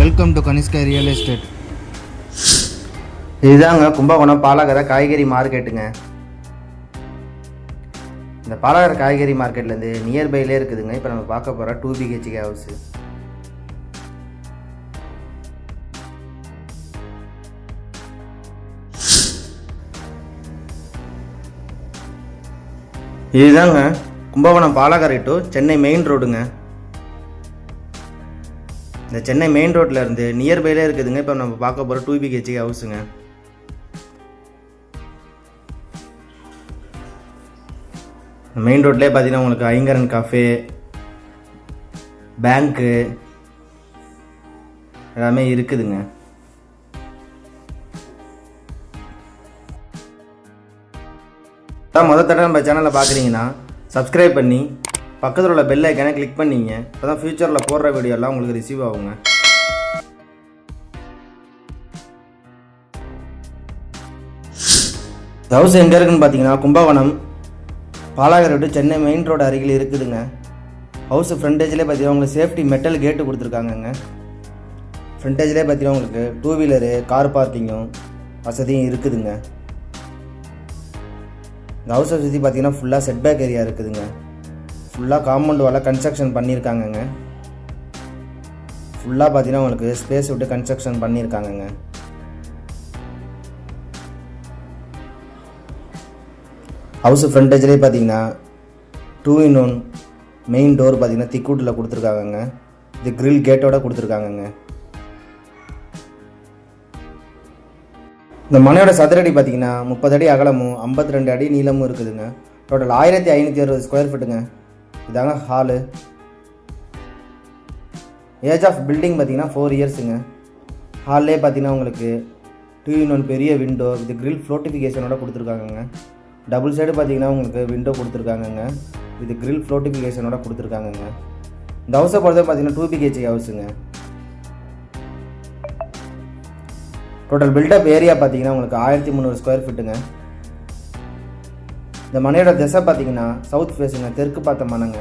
Welcome to Kanishka real estate இதுதாங்க கும்பகோணம் பாலகர காய்கறி மார்க்கெட்டுங்க. இந்த பாலகர காய்கறி மார்க்கெட்லேருந்து நியர்பைலே இருக்குதுங்க. இப்போ நம்ம பார்க்க போகிற டூ பிஹெச்கே ஹவுஸு. இதுதாங்க கும்பகோணம் பாலகரை டு சென்னை மெயின் ரோடுங்க. இந்த சென்னை மெயின் ரோட்டில் இருந்து நியர்பைலே இருக்குதுங்க. இப்போ நம்ம பார்க்க போகிற டூ பிஹெச்கே ஹவுஸுங்க மெயின் ரோட்லேயே பார்த்தீங்கன்னா உங்களுக்கு ஐங்கரன் காஃபே பேங்க்கு எல்லாமே இருக்குதுங்க. அதான் முதல் தடவை நம்ம சேனலை பார்க்குறீங்கன்னா சப்ஸ்கிரைப் பண்ணி பக்கத்தில் உள்ள பெல் ஐக்கனை கிளிக் பண்ணிங்க. அப்போ தான் ஃப்யூச்சரில் போடுற வீடியோலாம் உங்களுக்கு ரிசீவ் ஆகுங்க. ஹவுஸ் எங்கே இருக்குன்னு பார்த்தீங்கன்னா Kumbakonam Balakar road Chennai main road அருகில் இருக்குதுங்க. ஹவுஸ் ஃப்ரண்டேஜ்லேயே பார்த்தீங்கன்னா உங்களுக்கு சேஃப்டி மெட்டல் கேட்டு கொடுத்துருக்காங்கங்க. ஃப்ரண்டேஜ்லேயே பார்த்தீங்கன்னா உங்களுக்கு டூ வீலரு கார் பார்க்கிங்கும் வசதியும் இருக்குதுங்க. இந்த ஹவுஸை சுற்றி பார்த்தீங்கன்னா ஃபுல்லாக செட்பேக் ஏரியா இருக்குதுங்க. ஃபுல்லாக காம்பவுண்ட் வால கன்ஸ்ட்ரக்ஷன் பண்ணியிருக்காங்கங்க. ஃபுல்லாக பார்த்தீங்கன்னா உங்களுக்கு ஸ்பேஸ் விட்டு கன்ஸ்ட்ரக்ஷன் பண்ணியிருக்காங்கங்க. ஹவுஸ் ஃப்ரண்டேஜ்லேயே பார்த்தீங்கன்னா two in one main door பார்த்தீங்கன்னா திக்கூட்டில் கொடுத்துருக்காங்கங்க. இது கிரில் கேட்டோட கொடுத்துருக்காங்கங்க. இந்த மனையோட சதுரடி பார்த்தீங்கன்னா முப்பது அடி அகலமும் ஐம்பத்தி ரெண்டு அடி நீளமும் இருக்குதுங்க. டோட்டல் ஆயிரத்தி ஐநூற்றி அறுபது ஸ்கொயர் ஃபீட்டுங்க இதாங்க ஹாலு ஏஜ் ஆஃப் பில்டிங் பார்த்தீங்கன்னா ஃபோர் இயர்ஸுங்க ஹால்லே பார்த்தீங்கன்னா உங்களுக்கு டூ இன் ஒன் பெரிய விண்டோ இது கிரில் ஃப்ளோட்டிஃபிகேஷனோட கொடுத்துருக்காங்கங்க. டபுள் சைடு பார்த்தீங்கன்னா உங்களுக்கு விண்டோ கொடுத்துருக்காங்கங்க. இது கிரில் ஃப்ளோட்டிஃபிகேஷனோட கொடுத்துருக்காங்கங்க. இந்த ஹவுஸை பொறுத்த பார்த்தீங்கன்னா டூ பிஹெச்சி ஹவுஸுங்க டோட்டல் பில்டப் ஏரியா பார்த்தீங்கன்னா உங்களுக்கு ஆயிரத்தி முந்நூறு ஸ்கொயர் ஃபீட்டுங்க இந்த மனையோட திசை பார்த்தீங்கன்னா சவுத் ஃபேஸுங்க தெற்கு பார்த்த மனைங்க.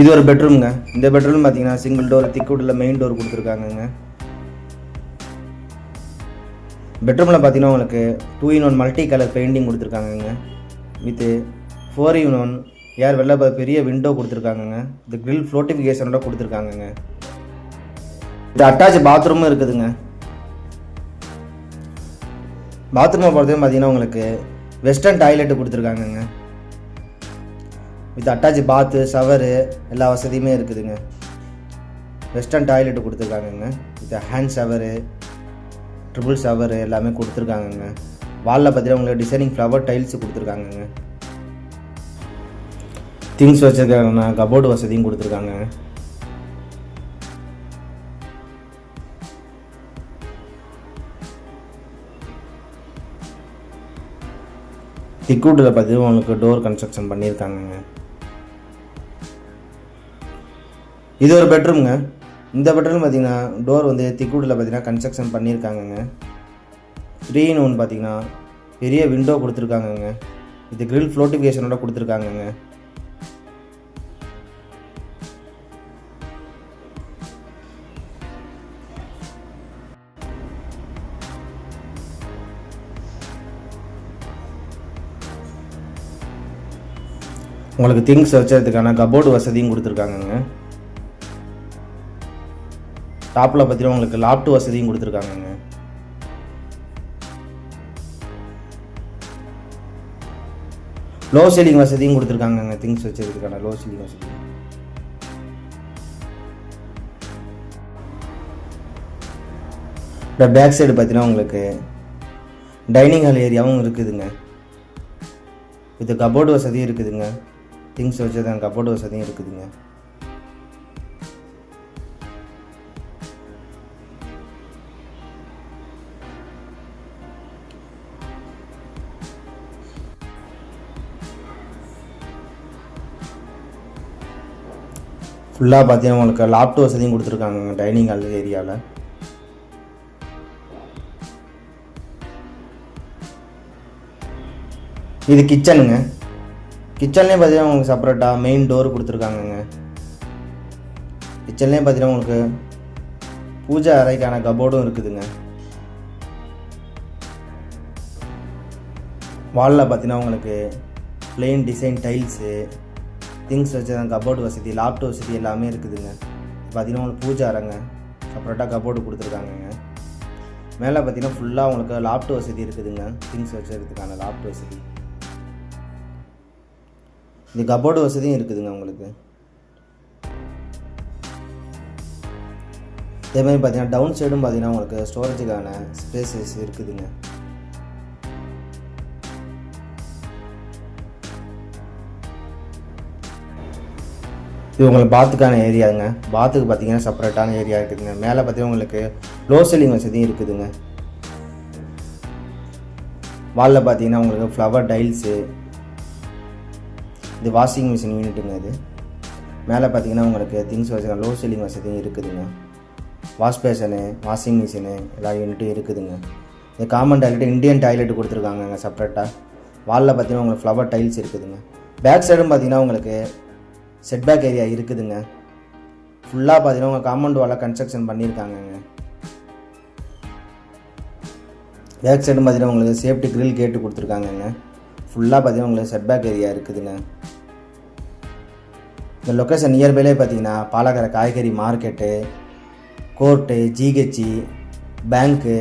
இது ஒரு பெட்ரூம்ங்க இந்த பெட்ரூம் பார்த்தீங்கன்னா சிங்கிள் டோர் திக்குட்டில் மெயின் டோர் கொடுத்துருக்காங்கங்க. பெட்ரூமில் பார்த்தீங்கன்னா உங்களுக்கு two in one multi colour painting கொடுத்துருக்காங்கங்க. With four in one air வெளில பெரிய விண்டோ கொடுத்துருக்காங்கங்க. இந்த கிரில் ஃப்ளோட்டிஃபிகேஷனோட கொடுத்துருக்காங்கங்க. இது அட்டாச் பாத்ரூமும் இருக்குதுங்க. பாத்ரூமை பொறுத்தவரைக்கும் பார்த்தீங்கன்னா உங்களுக்கு வெஸ்டர்ன் டாய்லெட்டு கொடுத்துருக்காங்கங்க. வித் அட்டாச் பாத்து ஷவரு எல்லா வசதியுமே இருக்குதுங்க. Western toilet கொடுத்துருக்காங்கங்க. With hand shower triple shower எல்லாமே கொடுத்துருக்காங்கங்க. வாலில் பார்த்தீங்கன்னா உங்களுக்கு டிசைனிங் ஃப்ளவர் டைல்ஸ் கொடுத்துருக்காங்கங்க. திங்ஸ் வச்சுருக்காங்கண்ணா கபோர்டு வசதியும் கொடுத்துருக்காங்க. திக்கூட்டில் பார்த்தீங்கன்னா உங்களுக்கு டோர் கன்ஸ்ட்ரக்ஷன் பண்ணியிருக்காங்கங்க. இது ஒரு பெட்ரூம்ங்க இந்த பெட்ரூம் பார்த்தீங்கன்னா டோர் வந்து திக்கூட்டில் பார்த்தீங்கன்னா கன்ஸ்ட்ரக்ஷன் பண்ணியிருக்காங்கங்க. த்ரீ இன் ஒன் பார்த்தீங்கன்னா பெரிய விண்டோ கொடுத்துருக்காங்கங்க. இது கிரில் ஃப்ளோட்டிஃபிகேஷனோட கொடுத்துருக்காங்கங்க. உங்களுக்கு திங்ஸ் வச்சதுக்கான கபோர்டு வசதியும் கொடுத்துருக்காங்கங்க. டாப்பில் பார்த்தீங்கன்னா உங்களுக்கு லாப்ட் வசதியும் கொடுத்துருக்காங்கங்க. லோ சீலிங் வசதியும் கொடுத்துருக்காங்கங்க திங்ஸ் வச்சதுக்கான லோ சீலிங் வசதி. இந்த பேக் சைடு பார்த்தீங்கன்னா உங்களுக்கு டைனிங் ஹால் ஏரியாவும் இருக்குதுங்க. இது கபோர்டு வசதியும் இருக்குதுங்க. திங்ஸ் வச்சதான் கபோர்டு வசதியும் இருக்குதுங்க. ஃபுல்லாக பார்த்தீங்கன்னா உங்களுக்கு லாப்ட் வசதியும் கொடுத்துருக்காங்க டைனிங் ஹால் ஏரியாவில் இது கிச்சனுங்க கிச்சன்லேயும் பார்த்தீங்கன்னா உங்களுக்கு செப்பரேட்டாக மெயின் டோர் கொடுத்துருக்காங்கங்க. கிச்சன்லேயும் பார்த்தீங்கன்னா உங்களுக்கு பூஜை அறைக்கான கபோர்டும் இருக்குதுங்க. வாலில் பார்த்தீங்கன்னா உங்களுக்கு பிளெயின் டிசைன் டைல்ஸு திங்ஸ் வச்ச கபோர்டு வசதி லாப்டாப் வசதி எல்லாமே இருக்குதுங்க. பார்த்தீங்கன்னா உங்களுக்கு பூஜை அறைங்க. செப்பரேட்டாக கபோர்டு கொடுத்துருக்காங்கங்க. மேலே பார்த்தீங்கன்னா ஃபுல்லாக உங்களுக்கு லாப்டாப் வசதி இருக்குதுங்க. திங்ஸ் வச்சுறதுக்கான லாப்டாப் வசதி. இது கபோர்டு வசதியும் இருக்குதுங்க உங்களுக்கு. அதே மாதிரி பார்த்தீங்கன்னா டவுன் சைடும் பார்த்தீங்கன்னா உங்களுக்கு ஸ்டோரேஜுக்கான ஸ்பேசஸ் இருக்குதுங்க. இது உங்களுக்கு பாத்துக்கான ஏரியாங்க பாத்துக்கு பார்த்தீங்கன்னா செப்பரேட்டான ஏரியா இருக்குதுங்க. மேலே பார்த்தீங்கன்னா உங்களுக்கு லோ செல்லிங் வசதியும் இருக்குதுங்க. வாலில் பார்த்தீங்கன்னா உங்களுக்கு ஃப்ளவர் டைல்ஸு இது வாஷிங் மிஷின் யூனிட்டுங்க இது. மேலே பார்த்தீங்கன்னா உங்களுக்கு திங்ஸ் வசதி லோ செல்லிங் வசதியும் இருக்குதுங்க. வாஷ் பேஷனு வாஷிங் மிஷினு எல்லா யூனிட்டும் இருக்குதுங்க. இது காமன் டாய்லெட் இந்தியன் டாய்லெட் கொடுத்துருக்காங்க செப்பரேட்டாக வாலில் பார்த்தீங்கன்னா உங்களுக்கு ஃப்ளவர் டைல்ஸ் இருக்குதுங்க. பேக் சைடும் பார்த்தீங்கன்னா உங்களுக்கு செட் பேக் ஏரியா இருக்குதுங்க. ஃபுல்லாக பார்த்தீங்கன்னா உங்கள் காம்பவுண்ட் வாலில் கன்ஸ்ட்ரக்ஷன் பண்ணியிருக்காங்கங்க. பேக் சைடும் பார்த்தீங்கன்னா உங்களுக்கு சேஃப்டி கிரில் கேட்டு கொடுத்துருக்காங்கங்க. ஃபுல்லாக பார்த்தீங்கன்னா உங்களுக்கு செட்பேக் ஏரியா இருக்குதுங்க. இந்த லொக்கேஷன் நியர்பைலே பார்த்தீங்கன்னா பாலக்கரை காய்கறி மார்க்கெட்டு கோர்ட்டு ஜிஹெச்சி பேங்க்கு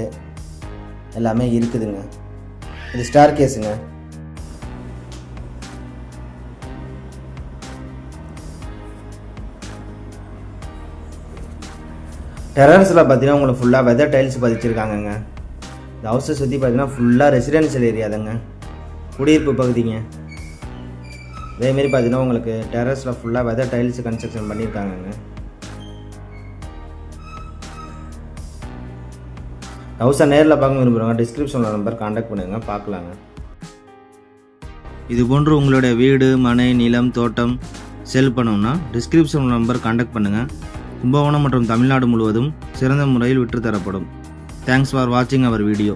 எல்லாமே இருக்குதுங்க. இது ஸ்டார் கேஸுங்க டெரஸில் பார்த்தீங்கன்னா உங்களுக்கு ஃபுல்லாக வெதர் டைல்ஸ் பதிச்சிருக்காங்கங்க. இந்த ஹவுஸை சுற்றி பார்த்தீங்கன்னா ஃபுல்லாக ரெசிடென்ஷியல் ஏரியா தாங்க. குடியிருப்பு பகுதிங்க. அதேமாரி பார்த்தீங்கன்னா உங்களுக்கு டெரஸில் ஃபுல்லாக வெதர் டைல்ஸ் கன்ஸ்ட்ரக்ஷன் பண்ணியிருக்காங்கங்க ஹவுஸை நேரில் பார்க்க விரும்புகிறவங்க டிஸ்கிரிப்ஷனில் நம்பர் காண்டாக்ட் பண்ணுங்கள் பார்க்கலாங்க. இது போன்று உங்களுடைய வீடு மனை நிலம் தோட்டம் செல் பண்ணோம்னா டிஸ்கிரிப்ஷன் நம்பர் காண்டாக்ட் பண்ணுங்கள் கும்பகோணம் மற்றும் தமிழ்நாடு முழுவதும் சிறந்த முறையில் விற்றுத்தரப்படும். தேங்க்ஸ் ஃபார் வாட்சிங் அவர் வீடியோ